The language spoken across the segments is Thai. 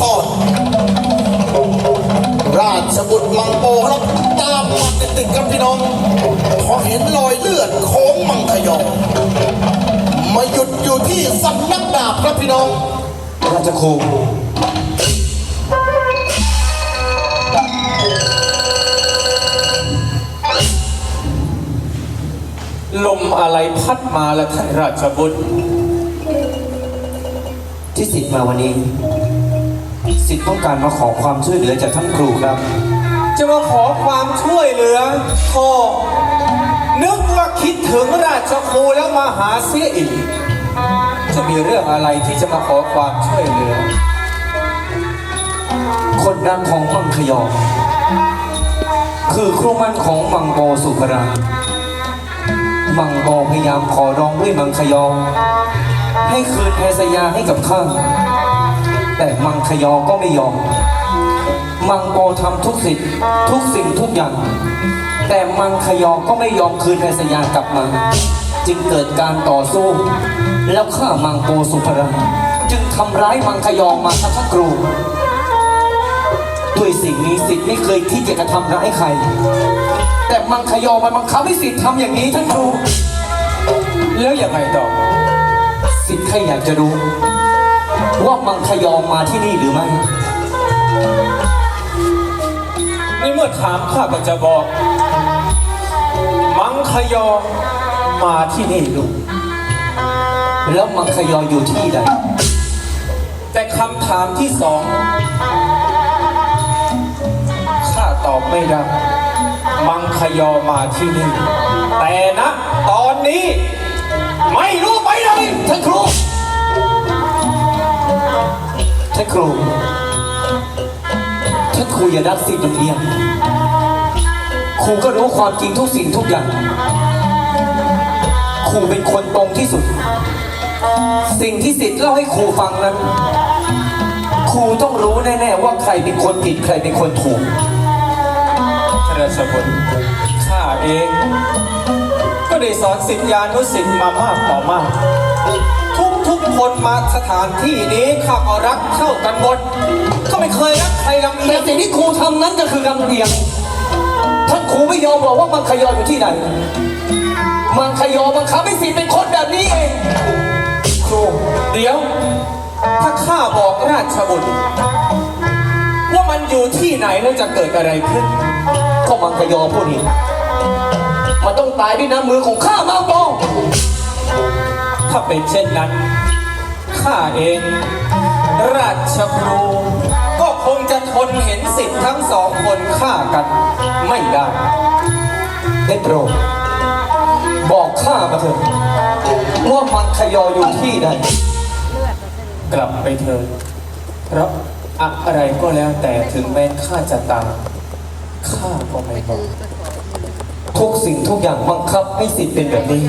ซ่อนราชบุตรมังโปครับตามมาติดๆกับพี่น้องพอเห็นรอยเลือดโค้งมังคยองมาหยุดอยู่ที่สำนักดาบครับพี่น้อง ราชครูลมอะไรพัดมาแล้วท่านราชบุตรที่สิทธิ์มาวันนี้ สิทธิ์ต้องการมาขอความช่วยเหลือจากท่านครูครับ จะมาขอความช่วยเหลือโทนึกว่าคิดถึงราชครูแล้วมาหาเสียอีก จะมีเรื่องอะไรที่จะมาขอความช่วยเหลือ คนดังของมังคยองคือครูมั่นของมังโบสุภรามังโบพยายามขอร้องด้วยมังคยองให้คืนแพสยาให้กับข้า แต่มังคยอก็ไม่ยอม มังโบทำทุกสิ่งทุกสิ่งทุกอย่าง แต่มังคยอก็ไม่ยอมคืนแพสยากลับมา จึงเกิดการต่อสู้ แล้วฆ่ามังโบสุภราจึงทำร้ายมังคยอมาทั้งครูด้วยสิ่งนี้สิทธิ์ไม่เคยที่จะกระทำร้ายใคร แต่มังคยอมันบังคับให้สิทธิ์ทำอย่างนี้ท่านครูแล้วยังไงต่อ สิทธิ์แค่อยากจะรู้ ว่ามังคยอมาที่นี่หรือไม่ในเมื่อถามข้าก็จะบอก มังคยอมาที่นี่ลูกแล้วมังคยออยู่ที่ใด แต่คำถามที่สองข้าตอบไม่ได้ มังคยอมาที่นี่ แต่นะ ตอนนี้ ไม่รู้ไปไหนท่านครู ท่านครูท่านครูอย่าดักสิทธิ์อย่างเดียวครูก็รู้ความจริงทุกสิ่งทุกอย่าง ครูเป็นคนตรงที่สุด สิ่งที่สิทธิ์เล่าให้ครูฟังนั้น ครูต้องรู้แน่ๆว่าใครเป็นคนผิดใครเป็นคนถูกพระราชบุตรข้าเอง ก็ได้สอนสิทธิานุสิทธิ์มามากต่อมาก คนมาสถานที่นี้ข้าก็รักเท่ากันหมดก็ไม่เคยรักใครลำแต่เอียงสิ่งที่ครูทำนั้นก็คือกำเรียง ท่านครูไม่ยอมบอกว่ามังคยออยู่ที่ไหน มังคยอบังคับให้สิทธิ์เป็นคนแบบนี้เอง ครูเดี๋ยว ถ้าข้าบอกราชบุตร ว่ามันอยู่ที่ไหนแล้วจะเกิดอะไรขึ้น ก็มังคยอผู้นี้ มันต้องตายด้วยน้ำมือของข้ามาโปอง ถ้าเป็นเช่นนั้น ข้าเอง ราชครูก็คงจะทนเห็นสิทธิ์ทั้งสองคนฆ่ากัน ไม่ได้ได้โปรบอกข้ามาเถอะว่ามังคยออยู่ที่ใดกลับไปเถิดเพราะอะไรก็แล้วแต่ถึงแม้ข้าจะตายข้าก็ไม่บอกทุกสิ่งทุกอย่างบังคับให้สิทธิ์เป็นแบบนี้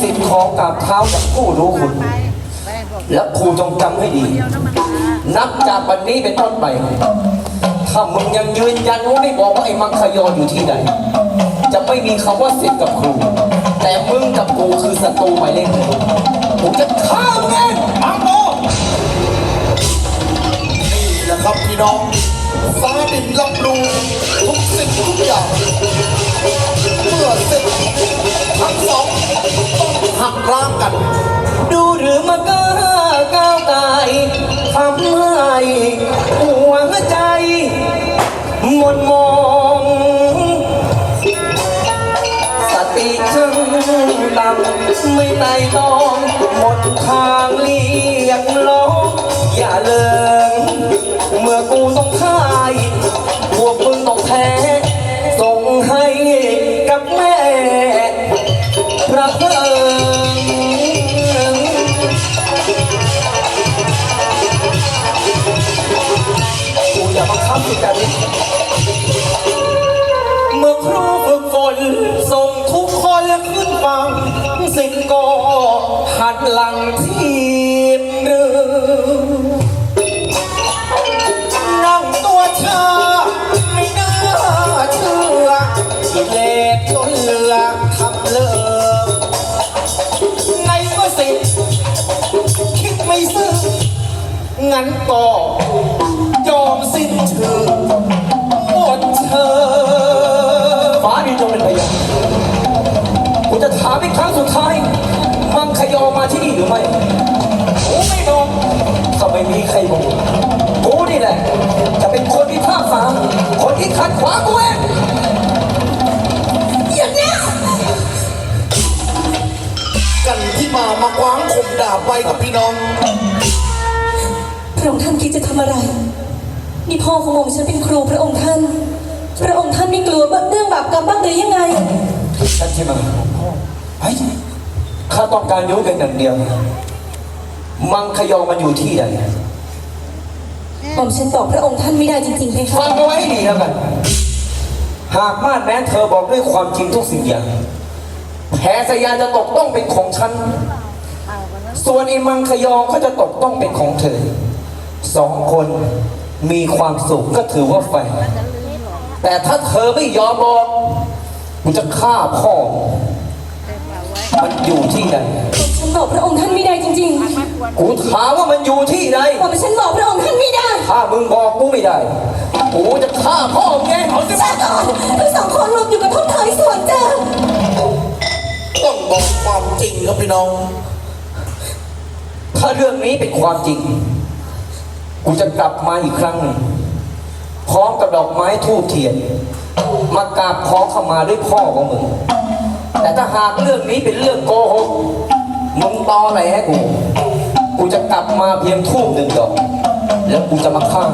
สิทธิ์ของกราบเท้าจากผู้รู้คุณ และครูจงจำให้ดี นับจากวันนี้เป็นต้นไป ถ้ามึงยังยืนยันว่าไม่บอกว่าไอ้มังคยออยู่ที่ใดจะไม่มีคำว่าสิทธิ์กับครู แต่มึงกับกูคือศัตรูหมายเลขหนึ่งกูจะฆ่ามึงเองมังโบนี่แหละครับพี่น้องฟ้าดินรับรู้ทุกสิ่งทุกอย่าง สร็จทั้งสองต้องหักล้างกัน ดูหรือมาก้าก้าวไกายทำให้หัวใจหมดมองสติจึงต่ำไม่ไต่ตองหมดทางเรียกร้องอย่าเลิงเมื่อกู ดหลังทีมเดิมนั่งตัวเธอไม่น่าเชื่อเล็ดล้นเลือทับเลิกไงก็สิคิดไม่ซื่องั้นก็ยอมสิ้นเชิงหมดเธอ ฟ้าดินจงเป็นพยานกูจะถามอีกครั้งสุดท้าย มังคยอมาที่นี่หรือไม่กูไม่บอกถ้าไม่มีใครบอกกูนี่แหละ จะเป็นคนที่ท่าฟ้าคนที่ขัดขวางกูเองอย่างเนี้ยกันที่มามาคว้างข่มดาบไว้กับพี่น้องพระองค์ท่านคิดจะทำอะไร นี่พ่อของผมฉันเป็นครูพระองค์ท่าน พระองค์ท่านไม่กลัวเรื่องบาปกรรมบ้างหรือยังไงฉันใช่ไหมเฮ้ย ข้าต้องการรู้กันอย่างเดียว มังคยอมันอยู่ที่ใดผมฉันบอกพระองค์ท่านไม่ได้จริงๆเพคะฟังเอาไว้ให้ดีแล้วกัน หากมาดแม้เธอบอกด้วยความจริงทุกสิ่งอย่างแพ้สยานจะตกต้องเป็นของฉัน ส่วนไอ้มังคยองก็จะตกต้องเป็นของเธอ สองคนมีความสุขก็ถือว่าแฟร์แต่ถ้าเธอไม่ยอมบอกกูจะฆ่าพ่อ มันอยู่ที่ใดฉันบอกพระองค์ท่านไม่ได้จริงกูถามว่ามันอยู่ที่ใดๆผมฉันบอกพระองค์ท่านไม่ได้ถ้ามึงบอกกูไม่ได้ กูจะฆ่าพ่อมึงเองเอาสิชาก่อนทั้งสองคนรวมอยู่กับท้องเถยส่วนเจ้าต้องบอกความจริงครับพี่น้อง ถ้าเรื่องนี้เป็นความจริง กูจะกลับมาอีกครั้งหนึ่งพร้อมกับดอกไม้ทูบเทียน มากราบขอเข้ามาด้วยพ่อของมึง แต่ถ้าหากเรื่องนี้เป็นเรื่องโกหกมึงตอแหลกู กูจะกลับมาเพียงทูบหนึ่งดอก แล้วกูจะมาฆ่า